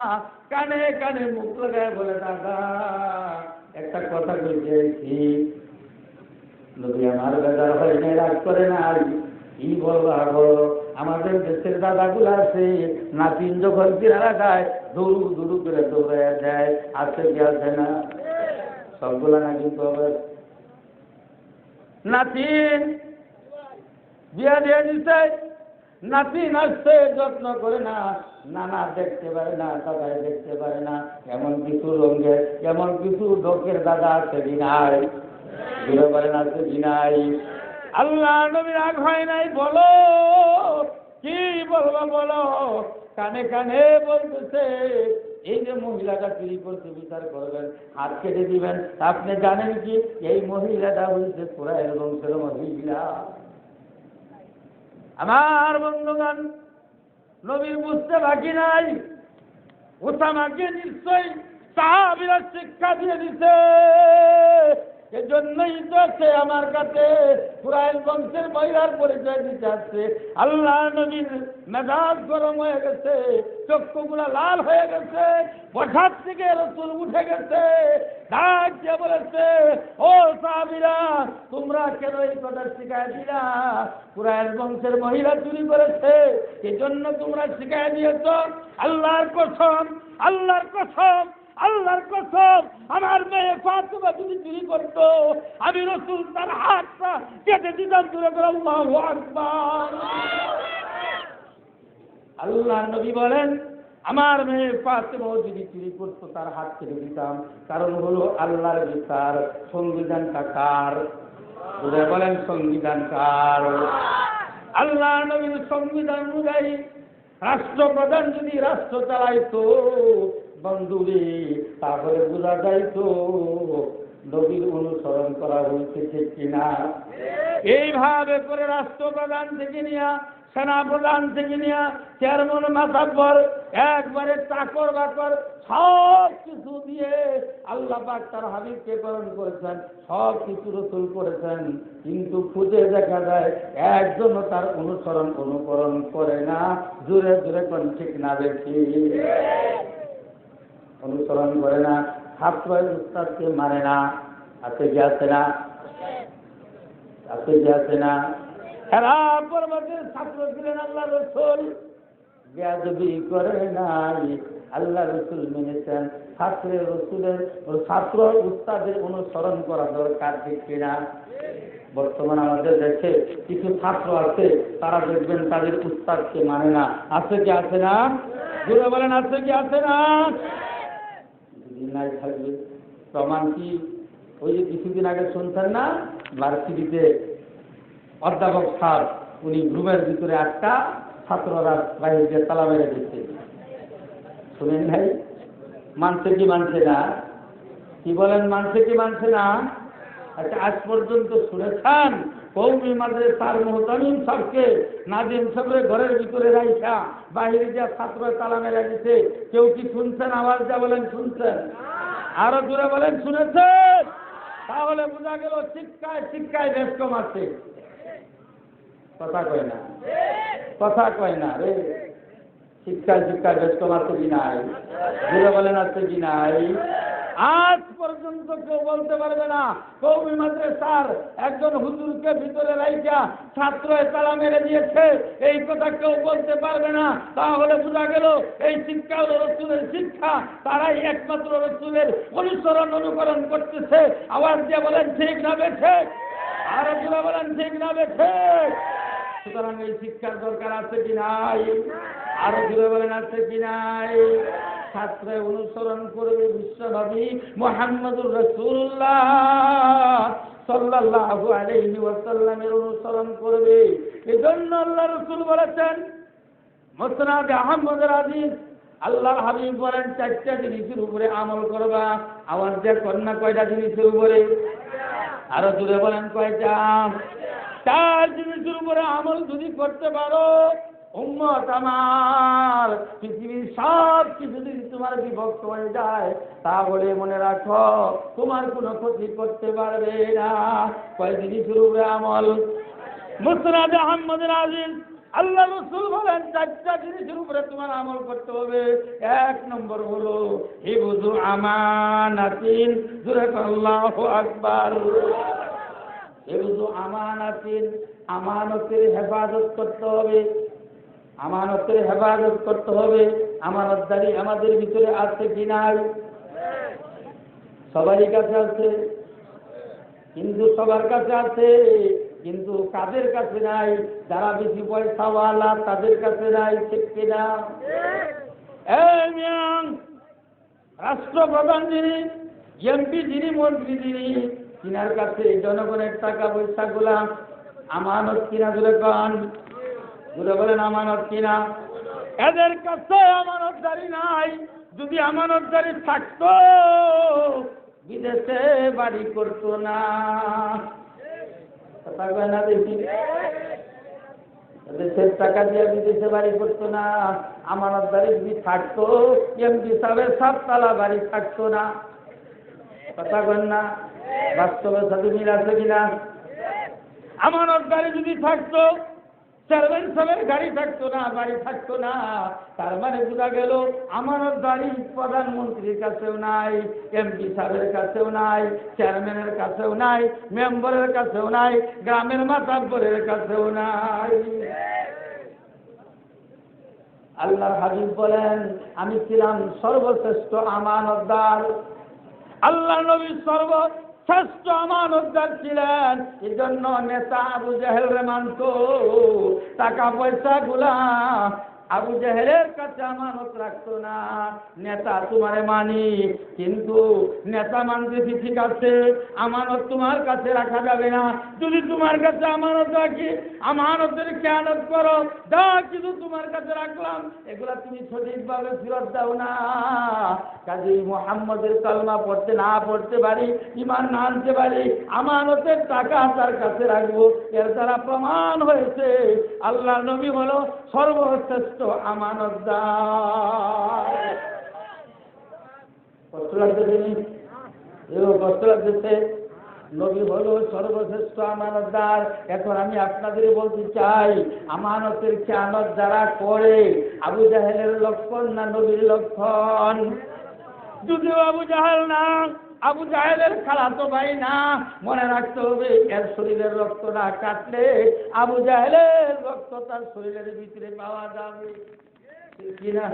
কানে কানে মুখ লাগায় বলে, দাদা, একটা কথা কইতে কি নবী আমার বেজার হয় নাই রাগ করে নাই। কি বলব আর বলো আমাদের দেশের দাদাগুলো আছে, নাতিন যখন কিনারা যায় দৌড়ু দৌড়ু করে দৌড়ে যায়। আছে কি আছে না? সবগুলা নাকি কবে নাতিন, বিয়া দিয়ে দিছে। নাতিন আসছে যত্ন করে না, নানা দেখতে পারে না, সবাই দেখতে পারে না, এমন কিছু রঙের এমন কিছু লোকের দাদা আছে বিনাই ঘুরে পারে না আছে বিনাই আল্লাহ নবী রাগ হয় নাই, বলো, কি বলব বলো? কানে কানে বলতেছে, এই যে মহিলাটা চুরি করতে বিচার করবেন, হাত কেটে দিবেন, আপনি জানেন কি? এই মহিলাটা হয়েছে কোরআন বংশের মহিলা। আমার বন্ধুগণ নবীর বুঝতে বাকি নাই। ওসামাকে নিশ্চয়ই সাহাবিরা শিক্ষা দিয়ে দিছে। এজন্যই তো সে আমার কাছে পুরাইল বংশের মহিলার পরিচয় দিতে আসছে। আল্লাহ নবীর মেজাজ গরম হয়ে গেছে, চক্ষুগুলা লাল হয়ে গেছে, বসার থেকে রসুল উঠে গেছে। ডাক বলেছে, ও সাহাবিরা, তোমরা কেন এই কথা শিখাই দিলা? পুরাইল বংশের মহিলা চুরি করেছে, এজন্য তোমরা শিখাই দিয়েছ। আল্লাহর কসম আল্লাহর কসম আল্লাহর কসম, আমার মেয়ে ফাতেমা যদি চুরি করতো, আমি রসুল তার হাতটা কেটে দিতাম দূরে করে আল্লাহু আকবার। আল্লাহ নবী বলেন, আমার মেয়ে ফাতেমা যদি চুরি করতো, তার হাত কেটে দিতাম। কারণ হলো আল্লাহর বিচার, সংবিধানটা কার? বলেন সংবিধান কার? আল্লাহ নবীর সংবিধান অনুযায়ী রাষ্ট্রপ্রধান যদি রাষ্ট্র চালাইতো বন্ধুরে, তাহলে বোঝা যাইতো নবীর অনুসরণ করা হয়েছে কিনা? এইভাবে করে রাষ্ট্রপ্রধান থেকে নিয়া, সেনাপ্রধান থেকে নিয়া, চেয়ারম্যান মাথাব্বর একবারে চাকর বাকর, সব কিছু দিয়ে আল্লাহ তার হাবিবকে পালন করেছেন, সব কিছু রসুল করেছেন। কিন্তু খুঁজে দেখা যায় একজনও তার অনুসরণ অনুকরণ করে না। জোরে জোরে কোন ঠিক না দেখি? অনুসরণ করে না ছাত্র উস্তাদকে মানে না আছে কি আছে না কি আছে না ছাত্র করে আল্লাহ রসুল রসুলের ছাত্র অনুসরণ করা দরকার, ঠিক কিনা? বর্তমান আমাদের দেশে কিছু ছাত্র আছে, তারা দেখবেন তাদের উস্তাদকে মানে না। আছে কি আছে না? বলেন, আছে কি আছে না? নাই থাকবে। প্রমাণ কি? ওই যে কিছুদিন আগে শুনছেন না, ভার্সিটিতে অধ্যাপক স্যার, উনি রুমের ভিতরে আটকা ছাত্ররা বাইরে তালা মেরে দিচ্ছে। শুনেন ভাই, মানছে কি মানছে না? কি বলেন, মানছে কি মানছে না? আচ্ছা আজ পর্যন্ত শুনেছেন? কৌমি মাদ্রে তার মোহতামিম সাহকে নাজিম সাহেবের ঘরের ভিতরে রাইখা, বাহিরে যা ছাত্র তালা মেরে দিছে। কেউ কি শুনছেন? আওয়াজ যা বলেন, শুনছেন? আরও জোরে বলেন, শুনেছেন? তাহলে বোঝা গেল শিক্ষায় শিক্ষায় বেশ কম আছে। কথা কয় না? কথা কয় না রে। শিক্ষায় শিক্ষায় বেশ কম আছে কি নাই? জোরে বলেন, আছে কি নাই? আজ পর্যন্ত কেউ বলতে পারবে না। কৌমি মাদ্রাসার একজন হুজুরকে ভিতরে রাইখা ছাত্র তালা মেরে দিয়েছে। এই কথা কেউ বলতে পারবে না। তাহলে বোঝা গেল, এই শিক্ষা হলো রসুলের শিক্ষা। তারাই একমাত্র রসুলের অনুসরণ অনুকরণ করতেছে। আবার যে বলেন, ঠিক না বেঠে আরও বলেন, ঠিক না বেঠে সুতরাং এই শিক্ষার দরকার আছে কি নাই? আরও জুড়ে বলেন, আছে কি নাই? ছাত্রে অনুসরণ করবে বিশ্বনবী মোহাম্মদুর রসুল্লাহ সাল্লাল্লাহু আলাইহি ওয়াসাল্লামের অনুসরণ করবে। এজন্য আল্লাহ রসুল বলেছেন, মোসনাদ আহমদ আজিজ আল্লাহর হাবিব বলেন, চারটা জিনিসের উপরে আমল করবা। আওয়াজ দিয়ে কন্যা কয়টা জিনিসের উপরে? আরও জুড়ে বলেন কয়টা? চার জিনিসের উপরে আমল যদি করতে পারো উম্মত আমার, পৃথিবীর সব কিছু যদি তোমার বিভক্ত হয়ে যায়, তাহলে মনে রাখো, তোমার কোনো ক্ষতি করতে পারবে না। কয় জিনিসের উপরে আমল? মুসরাদ আহমদ আজিজ আল্লাহ রসুল বলেন, চারটা জিনিসের উপরে তোমার আমল করতে হবে। এক নম্বর হলো হিবুজু আমানাতিন। জুরে আল্লাহ আকবার। হিবুজু আমানাতিন, আমানতের হেফাজত করতে হবে। আমানতের হেফাজত করতে হবে। আমানতদারি আমাদের ভিতরে আছে কি নাই? সবারই কাছে আছে। কিন্তু সবার কাছে আছে, কিন্তু কাদের কাছে নাই? যারা বেশি পয়সাওয়ালা, তাদের কাছে নাই, ঠিক কিনা রাষ্ট্রপ্রধান যিনি এমপি যিনি, মন্ত্রী যিনি, তিনার কাছে জনগণের টাকা পয়সা গুলা আমানত কিনা কন। ঘুরে বলেন আমানত কিনা এদের কাছে আমানতদারি নাই। যদি আমানতদারি থাকতো, বিদেশে বাড়ি করতো না। না দেখি? দেশের টাকা দিয়ে বিদেশে বাড়ি করতো না। আমানতদারি যদি থাকতো এমপি সাহেবের সাততলা বাড়ি থাকতো না। কথা কন না? বাস্তবের সাথে মিল আছে কিনা আমানতদারি যদি থাকতো চেয়ারম্যান সাহেবের গাড়ি থাকতো না, বাড়ি থাকতো না। তার মানে বোঝা গেল আমানতদারি প্রধানমন্ত্রীর কাছেও নাই, এমপি সাহেবের কাছেও নাই, চেয়ারম্যানের কাছেও নাই, মেম্বারের কাছেও নাই, গ্রামের মাতাব্বরের কাছেও নাই। আল্লাহর হাবিব বলেন, আমি ছিলাম সর্বশ্রেষ্ঠ আমানতদার। আল্লাহ নবী সর্বশ্রেষ্ঠ আমানতদার ছিলেন। এই জন্য নেতা আবু জাহেল রে মানত। টাকা পয়সা গুলা আবু জাহেলের কাছে আমানত রাখতো না। নেতা তোমারে মানি, কিন্তু নেতা মানতেছি ঠিক আছে? আমানত তোমার কাছে রাখা যাবে না। যদি তোমার কাছে আমানত রাখি, আমানতের খেয়ালত করো। যা কিছু তোমার কাছে রাখলাম, এগুলা তুমি সঠিকভাবে ফেরত দাও না। কাজী মোহাম্মদের কালমা পড়তে না পড়তে পারি, ইমান না আনতে পারি, আমানতের টাকা তার কাছে রাখব। এর দ্বারা প্রমাণ হয়েছে আল্লাহ নবী হলো সর্বশ্রেষ্ঠ আমানতদার কষ্ট লাগতেছে? এও কষ্ট লাগতেছে নবী হলো সর্বশ্রেষ্ঠ আমানতদার। এখন আমি আপনাদের বলতে চাই, আমানতের খেয়ানত যারা করে, আবু জাহেলের লক্ষণ না নবীর লক্ষণ? যদিও আবু জাহেল না আবু যালে খালা তো ভাই না, মনে রাখতে হবে এর শরীরের রক্ত না কাটলে আবু জাহেলের রক্ত তার শরীরের ভিতরে পাওয়া যাবে। কিনা?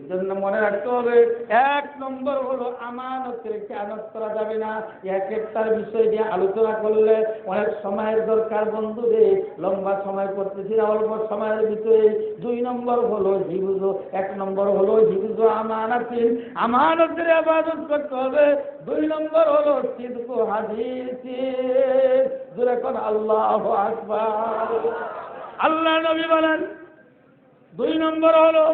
এই জন্য মনে রাখতে হবে, এক নম্বর হলো আমানতের খেয়ানত করা যাবে না? এক একটার বিষয় নিয়ে আলোচনা করলে অনেক সময়ের দরকার বন্ধুরে লম্বা সময় করতেছি না, অল্প সময়ের ভিতরে দুই নম্বর হলো হিবুজ এক নম্বর হলো হিবুজ আমানাতিন আমানতের আবাদত করতে হবে। দুই নম্বর হলো সিদ্ধ হাদিস। দূরে কর আল্লাহ আকবার। আল্লাহ নবী বলেন, দুই নম্বর হলো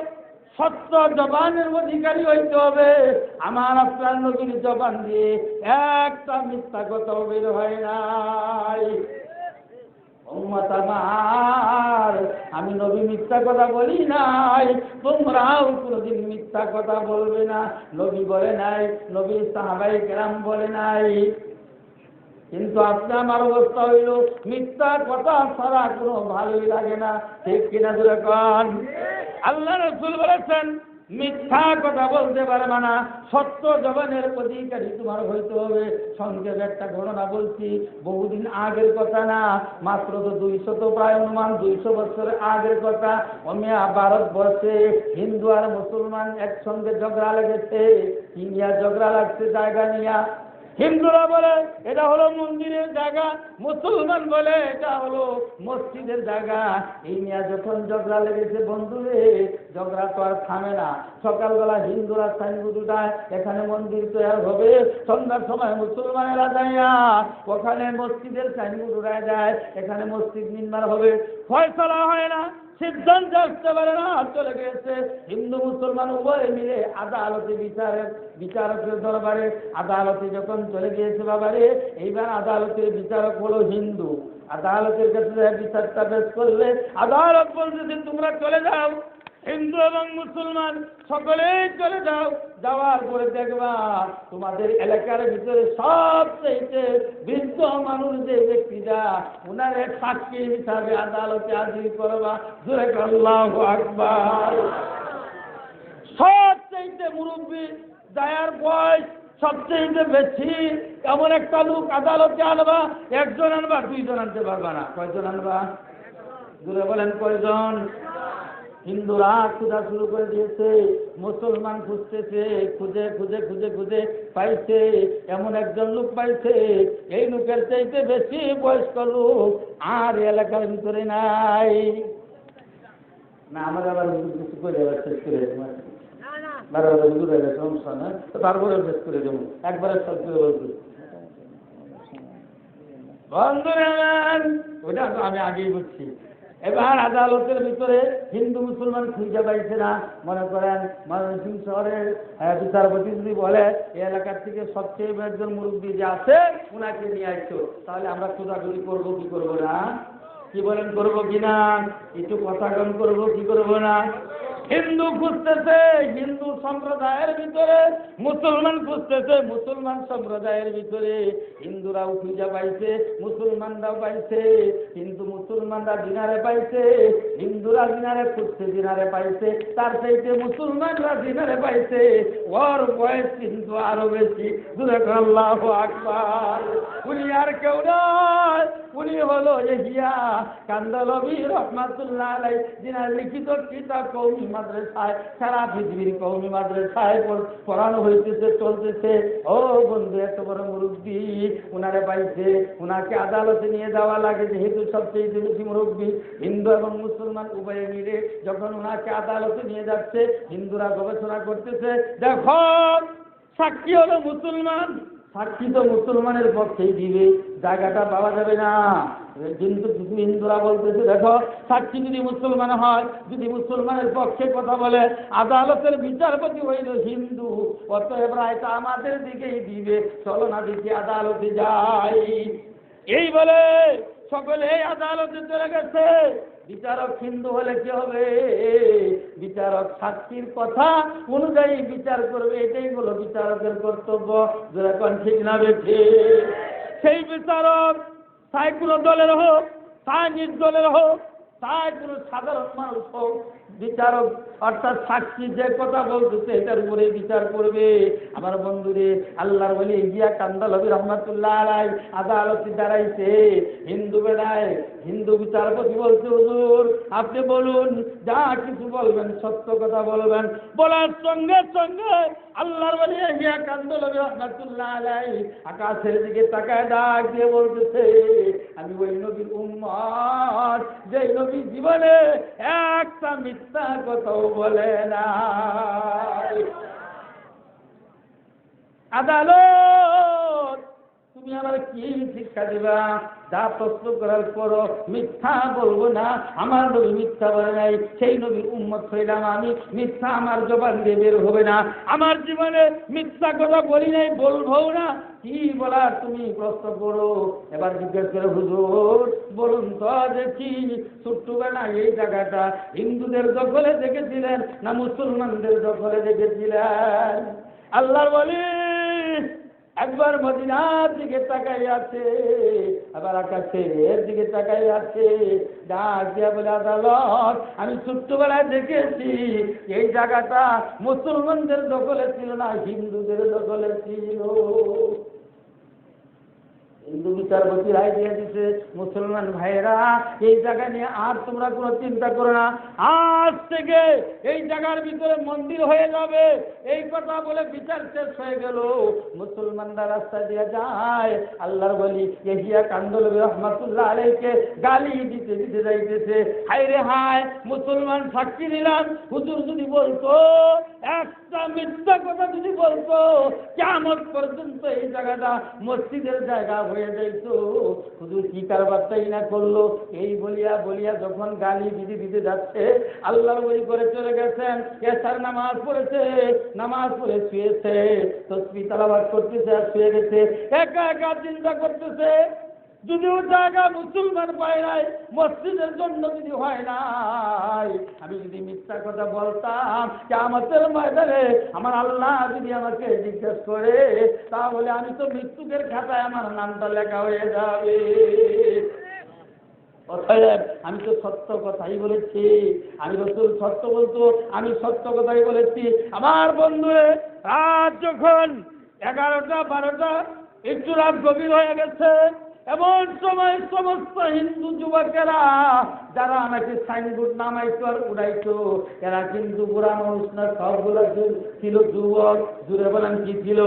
সত্য জবানের অধিকারী হইতে হবে। আমার আপনার নবীর জবান দিয়ে একটা মিথ্যা কথা বের হয় নাই। আমি নবী মিথ্যা কথা বলি নাই। তোমরাও কোনোদিন মিথ্যা কথা বলবে না। নবী বলে নাই নবী সাহাবাই কেরাম বলে নাই। কিন্তু আজকে আমার অবস্থা হইল মিথ্যা কথা ছাড়া কোনো ভালোই লাগে না। ঠিক কিনা দূরে কন? আল্লাহ রসুল বলেছেন, মিথ্যা কথা বলতে পারবে না, সত্য জবানের অধিকারী তোমার হইতে হবে। সংক্ষেপে একটা ঘটনা বলছি, বহুদিন আগের কথা না, মাত্র তো দুইশো তো প্রায় অনুমান দুইশো বছরের আগের কথা। অমিয়া ভারতবর্ষে হিন্দু আর মুসলমান একসঙ্গে ঝগড়া লেগেছে, ইন্ডিয়া ঝগড়া লাগছে জায়গা নিয়া। হিন্দুরা বলে, এটা হলো মন্দিরের জায়গা। মুসলমান বলে, এটা হলো মসজিদের জায়গা। এই নিয়ে যখন ঝগড়া লেগেছে বন্ধুরে ঝগড়া তো আর থামে না। সকালবেলা হিন্দুরা সাইনবোর্ড উঠায়, এখানে মন্দির তৈরি হবে, সন্ধ্যার সময় মুসলমানেরা যাইয়া ওখানে মসজিদের সাইনবোর্ড উঠায় যায় এখানে মসজিদ নির্মাণ হবে। ফয়সলা হয় না। সিদ্ধান্ত আসতে পারে না, চলে গেছে। হিন্দু, মুসলমান উভয়ে মিলে আদালতে বিচারের, বিচারকের দরবারে আদালতে যখন চলে গিয়েছে বাবারে, এইবার আদালতের বিচারক হলো হিন্দু। আদালতের কাছে বিচারটা পেশ করলে, আদালত বলছে যে তোমরা চলে যাও। হিন্দু এবং মুসলমান সকলেই চলে যাও, যাওয়ার পরে দেখবা তোমাদের এলাকার ভিতরে সবচেয়ে বৃদ্ধ মানুষ যে ব্যক্তিটা ওনার সাক্ষী হিসাবে আদালতে হাজির করবা। জোরে আল্লাহ আকবার। সবচেয়ে মুরব্বী দায়ার বয়স সবচেয়ে বেশি, এমন একটা লোক আদালতে আনবা, একজন আনবা, দুইজন আনতে পারবা না। কয়জন আনবা? দূরে বলেন, কয়জন? হিন্দুরা খুঁজা শুরু করে দিয়েছে, মুসলমান খুঁজতেছে, খুঁজে খুঁজে খুঁজে খুঁজে পাইছে, এমন একজন লোক পাইছে, এই লোকের চাইতে বেশি বয়স্ক লোক আর এলাকার ভিতরে নাই। না, আমার আবার কিছু করে আবার শেষ করে তারপরে দেবো। একবারে বন্ধুরা আমি আগেই বলছি। এবার আদালতের ভিতরে হিন্দু মুসলমান খুঁজে পাইছে না। মনে করেন ময়মনসিংহ শহরের বিচারপতি যদি বলে, এই এলাকার থেকে সবচেয়ে একজন মুরব্বী যে আছে ওনাকে নিয়ে আসছো তাহলে আমরা খোঁজাখুঁজি করব কি করব না? কি বলেন, করব কি না? একটু কথা করব কি করব না? হিন্দু খুঁজতেছে, হিন্দু সম্প্রদায়ের ভিতরে, মুসলমান খুঁজতেছে, মুসলমান সম্প্রদায়ের ভিতরে। হিন্দুরাও পূজা পাইছে, মুসলমানরাও পাইছে, কিন্তু মুসলমানরা দিনারে পাইছে, হিন্দুরা দিনারে খুঁজছে, দিনারে পাইছে। তার চাইতে মুসলমানরা দিনারে পাইছে। ওর বয়স কিন্তু আরও বেশি। আল্লাহ আকবার। উনি আর কেউ নয় উনি হলো ইহিয়া কান্দলবি রহমাতুল্লাহ আলাই যিনার লিখিত কিতাব কৌমি মাদ্রাসায়, সারা পৃথিবীর কৌমি মাদ্রাসায় পড়ানো হইতেছে, চলতেছে। ও বন্ধু, এত বড় মুরব্বী, উনারে পাইছে উনাকে আদালতে নিয়ে যাওয়া লাগে, যেহেতু সবচেয়ে বেশি মুরব্বী। হিন্দু এবং মুসলমান উভয়ে মিলে যখন উনাকে আদালতে নিয়ে যাচ্ছে, হিন্দুরা গবেষণা করতেছে, দেখো, সাক্ষী হলো মুসলমান। সাক্ষী তো মুসলমানের পক্ষেই দিবে, জায়গাটা পাওয়া যাবে না। কিন্তু কিছু হিন্দুরা বলতেছে, দেখো, সাক্ষী যদি মুসলমান হয়, যদি মুসলমানের পক্ষে কথা বলে, আদালতের বিচারপতি হইল হিন্দু, অতএব রায়টা আমাদের দিকেই দিবে, চলো না দিকে আদালতে যাই। এই বলে সকলে এই আদালতে চলে গেছে। বিচারক হিন্দু হলে কি হবে? বিচারক সাক্ষীর কথা অনুযায়ী বিচার করবে, এটাই হলো বিচারকের কর্তব্য। যেরকম ঠিক না বেঠে সেই বিচারক তাই কোনো দলের হোক তাই নিজ দলের হোক তাই কোনো সাধারণ মানুষ হোক বিচারক অর্থাৎ সাক্ষী যে কথা বলতেছে, এটার উপরে বিচার করবে। আমার বন্ধুরে, আল্লাহর বলি গিয়া কান্দাল হবি রহমতুল্লাহ আলাই আদালতে দাঁড়াইছে। হিন্দু বেড়ায়, হিন্দু বিচারপতি বলছে, হুজুর, আপনি বলুন, যা কিছু বলবেন, সত্য কথা বলবেন। বলার সঙ্গে সঙ্গে আল্লাহর বলি গিয়া কান্দল হবি রহমতুল্লাহ আলাই আকাশের দিকে তাকায় ডাক দিয়ে বলতেছে, আমি ওই নবীর উম্মত যে নবী জীবনে একটা মিথ্যা কথাও বলে না। আদালত, তুমি আমার কি শিক্ষা দিবা? যা প্রশ্ন করার পর মিথ্যা বলব না। আমার নবী মিথ্যা বলে নাই। সেই নবীর উম্মত হইলাম আমি। মিথ্যা আমার জবান দিয়ে বের হবে না। আমার জীবনে মিথ্যা কথা বলি নাই বলব না। কি বলার তুমি? প্রশ্ন করো এবার জিজ্ঞেস করে, হুজুর, বলুন তো দেখি ছোট্টবেলা এই জায়গাটা হিন্দুদের দখলে দেখেছিলেন না মুসলমানদের দখলে দেখেছিলেন? আল্লাহর বলি, একবার মদিনার দিকে তাকাই আছে, আবার আকাশের দিকে তাকাই আছে। ডাক দিয়া বলে, আদালত, আমি ছোট্টবেলায় দেখেছি, এই জায়গাটা মুসলমানদের দখলে ছিল না, হিন্দুদের দখলে ছিল। হিন্দু বিচারপতি রায় দিয়ে দিছে মুসলমান ভাইয়েরা, এই জায়গা নিয়ে আর তোমরা কোনো চিন্তা করো না। আজ থেকে এই জায়গার ভিতরে মন্দির হয়ে যাবে। এই কথা বলে বিচার শেষ হয়ে গেল। মুসলমানরা রাস্তা দিয়ে যায়। আল্লাহর বলি, এহিয়া কান্দলবি রহমাতুল্লাহ আলাইকে, গালি দিতে দিতে যাইতেছে। হায় রে হায়, মুসলমান সাক্ষী দিলাম। হুজুর যদি বলতো, একটা মিথ্যা কথা যদি বলতো কেমন পর্যন্ত এই জায়গাটা মসজিদের জায়গা হয়ে যাইতো, হুজুর কি কারবারটাই না করল? এই বলিয়া বলিয়া যখন গালি দিদি দিতে যাচ্ছে, আল্লাহর বলি করে চলে গেছেন, এসার নামাজ পড়েছে, নামাজ পড়ে শুয়েছে, তসবি তালাবাদ করতেছে আর শুয়ে গেছে, একা একা চিন্তা করতেছে। যদিও জায়গা মুসলমান পায় নাই, মসজিদের জন্য যদি হয় নাই, আমি যদি মিথ্যা কথা বলতাম যে আমাদের ময়দানে আমার আল্লাহ যদি আমাকে জিজ্ঞেস করে, তাহলে আমি তো মৃত্যুকের খাতায় আমার নামটা লেখা হয়ে যাবে। অতএব আমি তো সত্য কথাই বলেছি, আমি রসুল সত্য বলতো, আমি সত্য কথাই বলেছি। আমার বন্ধু, রাত যখন এগারোটা, বারোটা, একটু রাত গভীর হয়ে গেছে এমন সময় সমস্ত হিন্দু যুবকেরা, যারা আমাকে সাইনবোর্ড নামাইতো আর উড়াইতো, এরা কিন্তু বুড়া মানুষ সবগুলো ছিল যুবক দূরে বলেন কি ছিল?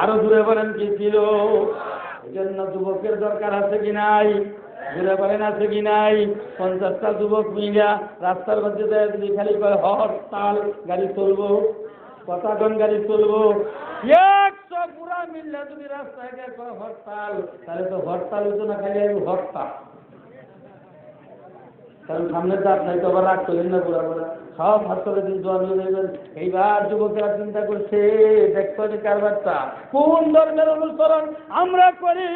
আরও দূরে বলেন কি ছিল? এই জন্য যুবকের দরকার আছে কি নাই? ঘুরে বলেন আছে কি নাই? পঞ্চাশটা যুবক মিলিয়া রাস্তার মধ্যে যদি খালি কয় হরতাল, গাড়ি চলবো কতক্ষণ গাড়ি চলবো একশো পুরা মিললে যদি রাস্তায় গিয়ে হরতাল, তাহলে তো হরতাল হতো না, খালি আমি হরতাল কারণ সামনে নাই তো আবার রাগ না পুরা পুরা। সব হাসপাতালে দিন এইবার যুবকেরা চিন্তা করছে, দেখতে যে কারবারটা। কোন ধর্মের অনুসরণ আমরা করি?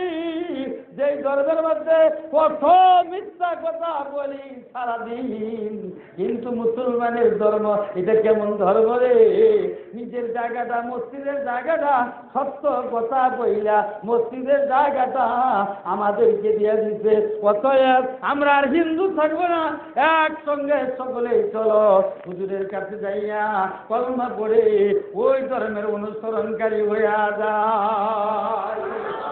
যে ধর্মের মধ্যে কত মিথ্যা কথা বলি সারাদিন। কিন্তু মুসলমানের ধর্ম, এটা কেমন ধর্ম রে? নিজের জায়গাটা, মসজিদের জায়গাটা, সত্য কথা বইলা মসজিদের জায়গাটা আমাদেরকে দিয়ে দিতে অতএব আমরা আর হিন্দু থাকব না, একসঙ্গে সকলেই চলো। হুজুরের কাছে যাইয়া কলমা পড়ে, ওই ধর্মের অনুসরণকারী হইয়া যায়।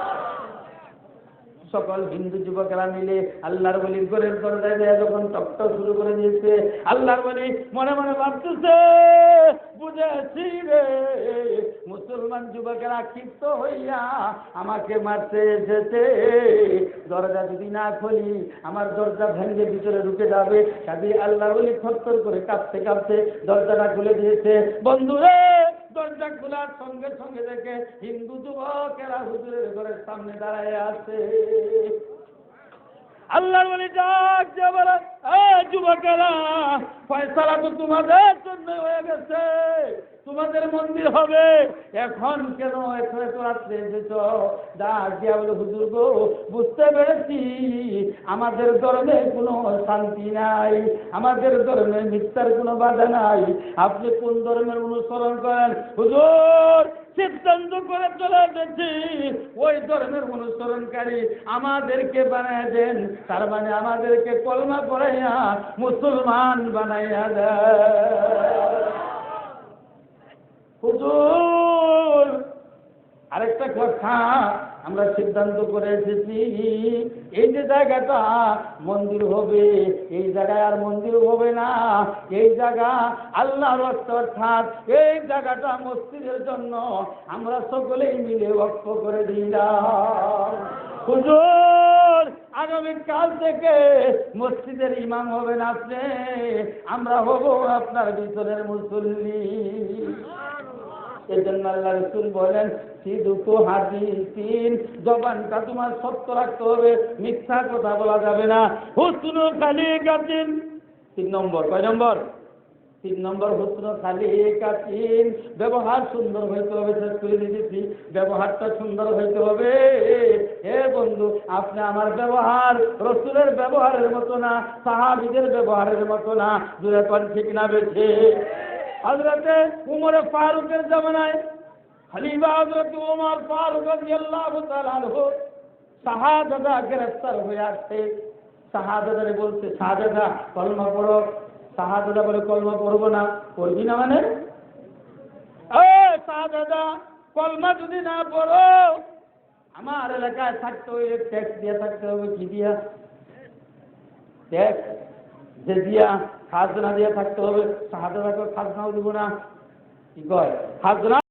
সকল হিন্দু যুবকেরা মিলে আল্লাহর বলি ঘরের দরজায় দেয়া যখন টকটক শুরু করে দিয়েছে, আল্লাহর বলি মনে মনে ভাবতেছে, বুঝেছি রে, মুসলমান যুবকেরা ক্ষিপ্ত হইয়া আমাকে মারতে এসেছে। দরজা যদি না খুলি, আমার দরজা ভেঙে ভিতরে ঢুকে যাবে। কাজে আল্লাহর বলি থরথর করে কাঁপতে কাঁপতে দরজাটা খুলে দিয়েছে। বন্ধুরে দরজা খোলার সঙ্গে সঙ্গে দেখে হিন্দু যুবকেরা হুজুরের ঘরের সামনে দাঁড়ায় আছে। আল্লাহর বলি ডাক বলে যুবকেরা, ফয়সালা তো তোমাদের জন্য হয়ে গেছে। তোমাদের মন্দির হবে। এখন কেন এখানে এত রাত্রে এসেছ? ডাক দিয়া বলে হুজুর গো, বুঝতে পেরেছি। আমাদের ধর্মে কোনো শান্তি নাই। আমাদের ধর্মে মিথ্যার কোনো বাধা নাই। আপনি কোন ধর্মের অনুসরণ করেন? হুজুর, সিদ্ধান্ত করে চলে এসেছি। ওই ধর্মের অনুসরণকারী আমাদেরকে বানায় দেন। তার মানে আমাদেরকে কলমা পড়াইয়া মুসলমান বানাইয়া দেয় হুজুর, আরেকটা কথা আমরা সিদ্ধান্ত করে এসেছি, এই যে জায়গাটা মন্দির হবে, এই জায়গায় আর মন্দির হবে না, এই জায়গা আল্লাহর অর্থাৎ এই জায়গাটা মসজিদের জন্য আমরা সকলেই মিলে বক্ষ করে দিলাম। হুজুর আগামী কাল থেকে মসজিদের ইমাম হবেন আপনি, আমরা হব আপনার ভিতরের মুসল্লি। এই জন্য আল্লাহ রসুল বলেন সিদুকু হাদিস তিন, জবানটা তোমার সত্য রাখতে হবে, মিথ্যা কথা বলা যাবে না। হুসনু খালি গাতিন তিন নম্বর, কয় নম্বর? তিন নম্বর, হুসনু খালি কাতিন ব্যবহার সুন্দর হইতে হবে, শেষ করে দিয়েছি। ব্যবহারটা সুন্দর হইতে হবে। হে বন্ধু, আপনি আমার ব্যবহার রসুলের ব্যবহারের মতো না, সাহাবিদের ব্যবহারের মতো না। দূরে পান ঠিক না বেছে হজরতে উমরে ফারুকের জমানায় খলিফা হজরত উমর ফারুক রাদিয়াল্লাহু তাআলা আনহু শাহাদাদা গ্রেফতার হয়ে আসছে। শাহাদাদারে বলছে, শাহাদাদা, কলমা পড়ো। শাহাদাদা বলে, কলমা পড়ব না, পড়বি না মানে? ও শাহাদাদা, কলমা যদি না পড়ো, আমার এলাকায় থাকতে হবে, ট্যাক্স দিয়ে থাকতে হবে, কি দিয়া? ট্যাক্স যে দিয়া খাজনা দিয়ে থাকতে হবে হাত খাজনাও দিব না। কি কয়? খাজনা